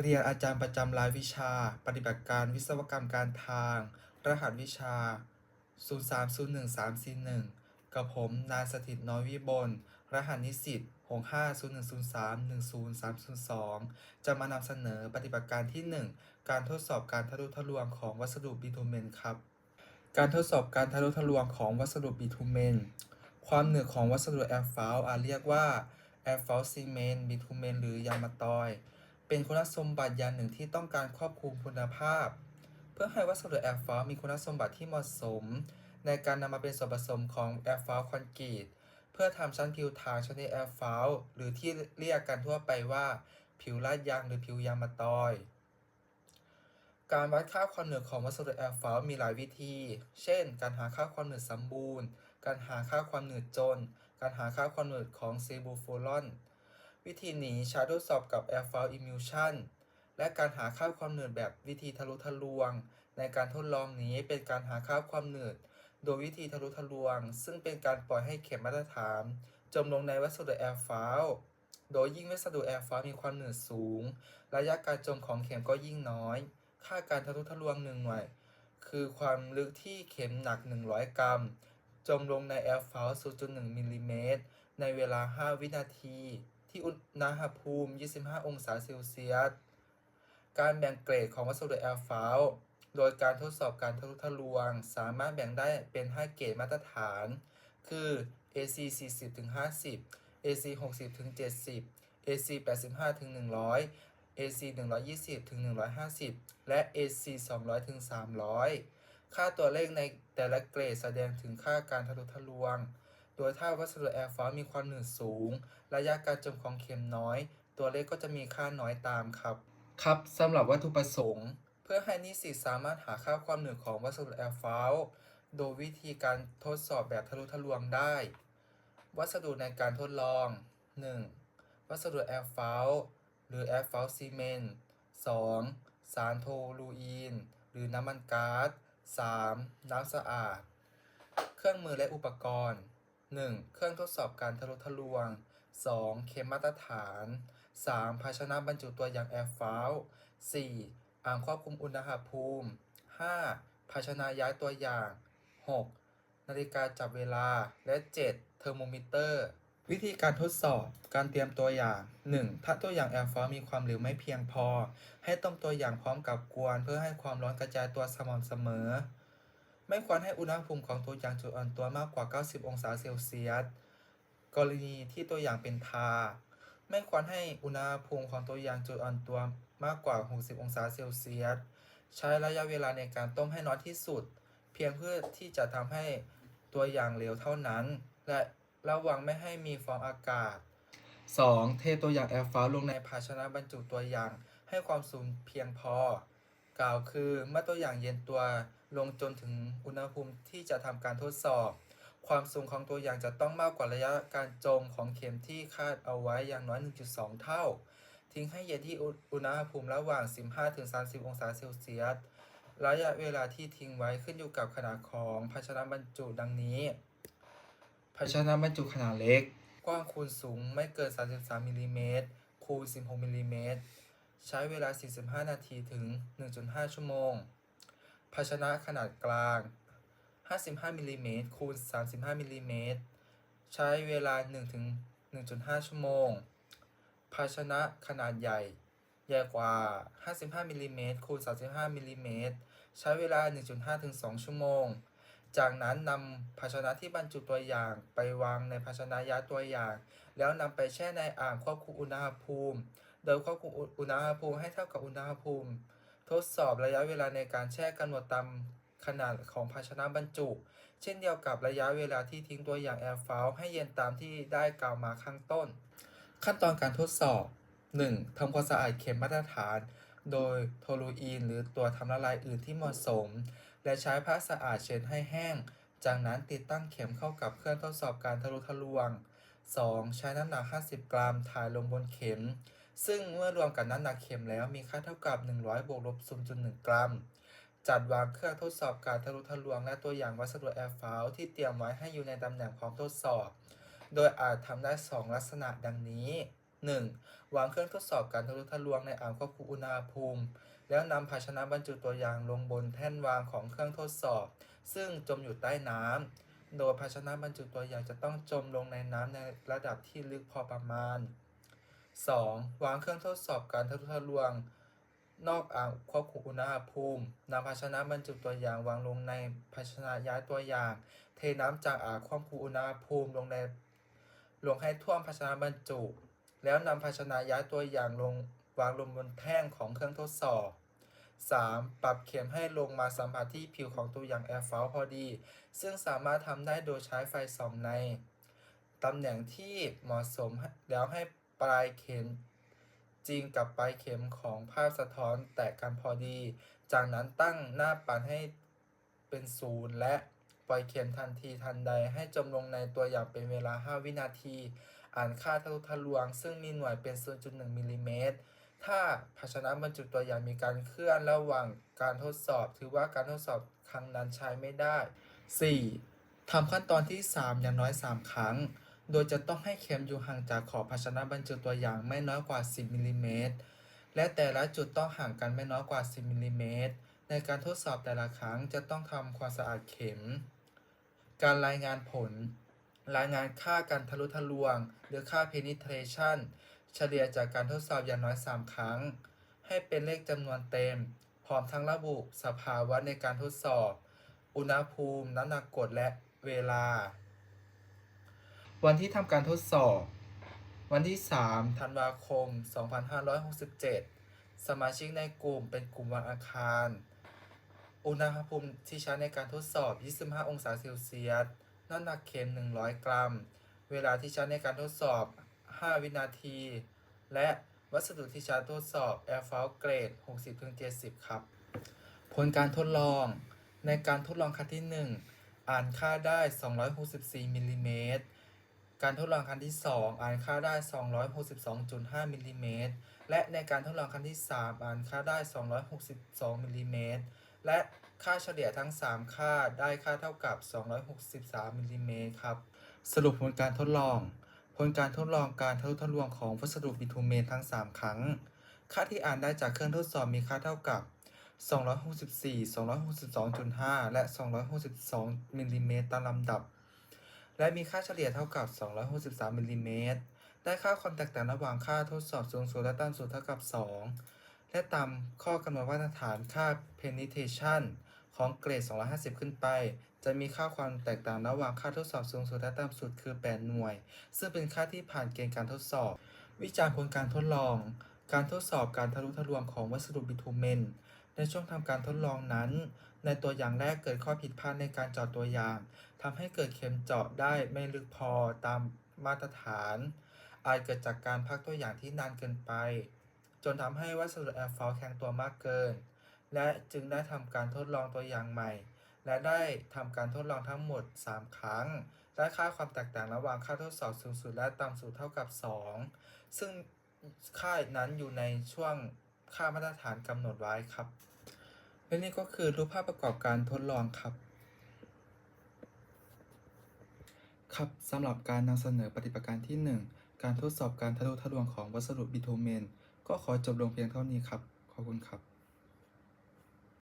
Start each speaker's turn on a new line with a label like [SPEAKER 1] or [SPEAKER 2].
[SPEAKER 1] เรียนอาจารย์ประจำรายวิชา ปฏิบัติการวิศวกรรมการทาง รหัสวิชา 0301341 กับผมนายสถิตน้อยวิบล รหัสนิสิต650103103002 จะมานำเสนอปฏิบัติการที่ 1 การทดสอบการทะลุทะลวงของวัสดุบิทูเมนครับ การทดสอบการทะลุทะลวงของวัสดุบิทูเมน ความหนืดของวัสดุแอสฟัลต์อาจเรียกว่าแอสฟัลต์ซีเมนบิทูเมนหรือยางมะตอย เป็นคุณสมบัติอย่างหนึ่งที่ต้องการควบคุมคุณภาพ เพื่อให้วัสดุแอสฟัลต์มีคุณสมบัติที่เหมาะสม ในการนำมาเป็นส่วนผสมของแอสฟัลต์คอนกรีตเพื่อทำชั้นผิวทางชนิดแอสฟัลต์หรือที่เรียกกันทั่วไปว่า ผิวลาดยางหรือผิวยางมะตอย การวัดค่าความหนืดของวัสดุแอสฟัลต์มีหลายวิธี เช่น การหาค่าความหนืดสมบูรณ์ การหาค่าความหนืดจน การหาค่าความหนืดของเซบูโฟลอน วิธีนี้ ใช้ทดสอบกับ Air f o u l Emulsion และการหาค่าความหนืดแบบวิธีทะลุทะลวง ในการทดลองนี้เป็นการหาค่าความหนืด โดยวิธีทะลุทะลวง ซึ่งเป็นการปล่อยให้เข็มมาตรฐาน จมลงในวัสดุ Air f o u l โดยยิ่งวัสดุ Air f o u l มีความหนืดสูง ระยะการจมของเข็มก็ยิ่งน้อย ค่าการทะลุทะลวง1หน่วย คือความลึกที่เข็มหนัก 100 กรัม จมลงใน Air f o u l 0.1มิลลิเมตรในเวลา 5 วินาที ที่อุณหภูมิ 25 องศาเซลเซียส การแบ่งเกรดของวัสดุแอลฟาโดยการทดสอบการทะลุทะลวง สามารถแบ่งได้เป็น 5 เกรดมาตรฐาน คือ AC 40-50 AC 60-70 AC 85-100 AC 120-150 และ AC 200-300 ค่าตัวเลขในแต่ละเกรดแสดงถึงค่าการทะลุทะลวง โดยถ้าวัสดุแอร์ฟอสมีความหนืดสูง ระยะการจมของเข็มน้อย ตัวเลขก็จะมีค่าน้อยตามครับ ครับสำหรับวัตถุประสงค์ เพื่อให้นิสิตสามารถหาค่าความหนืดของวัสดุแอร์ฟอสโดยวิธีการทดสอบแบบทะลุทะลวงได้ วัสดุในการทดลอง 1. วัสดุแอร์ฟอสหรือแอร์ฟอสซีเมนต์ 2. สารโทลูอีน หรือน้ำมันก๊าซ 3. น้ำสะอาด เครื่องมือและอุปกรณ์ 1. เครื่องทดสอบการทะลุทะลวง 2. เข็มมาตรฐาน 3. ภาชนะบรรจุตัวอย่างแอร์ฟาว 4. อ่างควบคุมอุณหภูมิ 5. ภาชนะย้ายตัวอย่าง 6. นาฬิกาจับเวลา และ 7. เทอร์โมมิเตอร์ วิธีการทดสอบ การเตรียมตัวอย่าง 1. ถ้าตัวอย่างแอร์ฟาวมีความเร็วไม่เพียงพอ ให้ต้มตัวอย่างพร้อมกับกวน เพื่อให้ความร้อนกระจายตัวสม่ำเสมอ ไม่ควรให้อุณหภูมิของตัวอย่างจุดอ่อนตัวมากกว่า 90 องศาเซลเซียส กรณีที่ตัวอย่างเป็นทาไม่ควรให้อุณหภูมิของตัวอย่างจุดอ่อนตัวมากกว่า 60 องศาเซลเซียส ใช้ระยะเวลาในการต้มให้น้อยที่สุด เพียงเพื่อที่จะทำให้ตัวอย่างเหลวเท่านั้น และระวังไม่ให้มีฟองอากาศ 2. เทตัวอย่างแอร์ฟาลงในภาชนะบรรจุตัวอย่างให้ความสูงเพียงพอ กล่าวคือเมื่อตัวอย่างเย็นตัวลงจนถึงอุณหภูมิที่จะทำการทดสอบ ความสูงของตัวอย่างจะต้องมากกว่าระยะการจมของเข็มที่คาดเอาไว้อย่างน้อย 1.2 เท่า ทิ้งให้เย็นที่อุอุณหภูมิระหว่าง 15-30 องศาเซลเซียสระยะเวลาที่ทิ้งไว้ขึ้นอยู่กับขนาดของภาชนะบรรจุดังนี้ ภาชนะบรรจุขนาดเล็ก กว้างคูณสูงไม่เกิน 33มิลลิเมตรคูณ 16มิลลิเมตร ใช้เวลา 45 นาทีถึง 1.5 ชั่วโมง ภาชนะขนาดกลาง 55มิลลิเมตรคูณ 35มิลลิเมตรใช้เวลา1ถึง1.5 ชั่วโมง ภาชนะขนาดใหญ่ ใหญ่กว่า 55มิลลิเมตรคูณ 35มิลลิเมตรใช้เวลา 1.5ถึง2ชั่วโมง จากนั้นนำภาชนะที่บรรจุตัวอย่างไปวางในภาชนะยาตัวอย่าง แล้วนำไปแช่ในอ่างควบคุมอุณหภูมิ โดยควบคุมอุณหภูมิให้เท่ากับอุณหภูมิ ทดสอบระยะเวลาในการแช่กำหนดตามขนาดของภาชนะบรรจุ เช่นเดียวกับระยะเวลาที่ทิ้งตัวอย่างแอร์ฟาวให้เย็นตามที่ได้กล่าวมาข้างต้น ขั้นตอนการทดสอบ 1. ทำความสะอาดเข็มมาตรฐาน โดยโทลูอีน หรือตัวทำละลายอื่นที่เหมาะสม และใช้ผ้าสะอาดเช็ดให้แห้ง จากนั้นติดตั้งเข็มเข้ากับเครื่องทดสอบการทะลุทะลวง 2. ใช้น้ำหนัก 50 กรัมถ่ายลงบนเข็ม ซึ่งเมื่อรวมกับน้ำหนักเข็มแล้วมีค่าเท่ากับ 100บวกลบ0.1 กรัม จัดวางเครื่องทดสอบการทะลุทะลวง และตัวอย่างวัสดุแอร์ฟาวที่เตรียมไว้ให้อยู่ในตำแหน่งพร้อมทดสอบ โดยอาจทำได้ 2 ลักษณะดังนี้ 1. วางเครื่องทดสอบการทะลุทะลวงในอ่างควบคุมอุณหภูมิ แล้วนำภาชนะบรรจุตัวอย่างลงบนแท่นวางของเครื่องทดสอบ ซึ่งจมอยู่ใต้น้ำโดยภาชนะบรรจุตัวอย่างจะต้องจมลงในน้ำในระดับที่ลึกพอประมาณ 2. วางเครื่องทดสอบการทะลุทะลวง นอกอ่างควบคุมอุณหภูมินำภาชนะบรรจุตัวอย่างวางลงในภาชนะย้ายตัวอย่าง เทน้ำจากอ่างควบคุมอุณหภูมิลงในลงให้ท่วมภาชนะบรรจุ แล้วนำภาชนะย้ายตัวอย่างลงวางลงบนแท่งของเครื่องทดสอบ 3. ปรับเข็มให้ลงมาสัมผัสที่ผิวของตัวอย่างแอร์ฟาวพอดี ซึ่งสามารถทำได้โดยใช้ไฟส่องในตำแหน่งที่เหมาะสมแล้วให้ ปลายเข็มจริงกับปลายเข็มของภาพสะท้อนแตกกันพอดี จากนั้นตั้งหน้าปัดให้เป็นศูนย์และปล่อยเข็มทันทีทันใดให้จมลงในตัวอย่างเป็นเวลา 5 วินาที อ่านค่าทะลุทะลวง ซึ่งมีหน่วยเป็น 0.1มิลลิเมตร ถ้าภาชนะบรรจุตัวอย่างมีการเคลื่อนระหว่างการทดสอบ ถือว่าการทดสอบครั้งนั้นใช้ไม่ได้ 4. ทำขั้นตอนที่ 3 อย่างน้อย 3 ครั้ง โดยจะต้องให้เข็มอยู่ห่างจากขอบภาชนะบรรจุตัวอย่างไม่น้อยกว่า 10มิลลิเมตร และแต่ละจุดต้องห่างกันไม่น้อยกว่า 10มิลลิเมตร ในการทดสอบแต่ละครั้งจะต้องทำความสะอาดเข็ม การรายงานผล รายงานค่าการทะลุทะลวง หรือค่า penetration เฉลี่ยจากการทดสอบอย่างน้อย 3 ครั้ง ให้เป็นเลขจำนวนเต็ม พร้อมทั้งระบุสภาวะในการทดสอบ อุณหภูมิ น้ำหนักกดและเวลา วันที่ทำการทดสอบ วันที่ 3 ธันวาคม 2567 สมาชิกในกลุ่มเป็นกลุ่มวันอังคาร อุณหภูมิที่ใช้ในการทดสอบ 25 องศาเซลเซียส น้ำหนักเข็ม 100 กรัม เวลาที่ใช้ในการทดสอบ 5 วินาที และวัสดุที่ใช้ทดสอบ Air f o u l Grade 60-70 ครับ ผลการทดลอง ในการทดลองครั้งที่ 1 อ่านค่าได้ 264มิลลิเมตร การทดลองครั้งที่ 2 อ่านค่าได้ 262.5มิลลิเมตรและในการทดลองครั้งที่ 3 อ่านค่าได้ 262มิลลิเมตรและค่าเฉลี่ยทั้ง 3 ค่าได้ค่าเท่ากับ 263มิลลิเมตรครับ สรุปผลการทดลอง ผลการทดลองการทะลุทะลวงของวัสดุบิทูเมนทั้ง 3 ครั้ง ค่าที่อ่านได้จากเครื่องทดสอบมีค่าเท่ากับ 264 262.5 และ 262มิลลิเมตรตามลำดับ และมีค่าเฉลี่ยเท่ากับ 263มิลลิเมตรได้ค่าความแตกต่างระหว่างค่าทดสอบสูงสุดและต่ำสุดเท่ากับ 2 และตามข้อกำหนดมาตรฐานค่า penetration ของเกรด 250 ขึ้นไป จะมีค่าความแตกต่างระหว่างค่าทดสอบสูงสุดและต่ำสุดคือ 8 หน่วย ซึ่งเป็นค่าที่ผ่านเกณฑ์การทดสอบ วิจารณ์ผลการทดลอง การทดสอบการทะลุทะลวงของวัสดุบิทูเมน ในช่วงทำการทดลองนั้น ในตัวอย่างแรกเกิดข้อผิดพลาดในการจาะตัวอย่าง ทำให้เกิดเข็มเจาะได้ไม่ลึกพอตามมาตรฐาน อาจเกิดจากการพักตัวอย่างที่นานเกินไป จนทำให้วัสดุแอร์ฟอลแข็งตัวมากเกิน และจึงได้ทำการทดลองตัวอย่างใหม่ และได้ทำการทดลองทั้งหมด 3 ครั้งได้ค่าความแตกต่างระหว่างค่าทดสอบสูงสุดและต่ำสุดเท่ากับ 2 ซึ่งค่านั้นอยู่ในช่วงค่ามาตรฐานกำหนดไว้ครับ และนี่ก็คือรูปภาพประกอบการทดลองครับ ครับสำหรับการนำเสนอปฏิบัติการที่ 1 การทดสอบการทะลุทะลวงของวัสดุบิทูเมน ก็ขอจบลงเพียงเท่านี้ครับ ขอบคุณครับ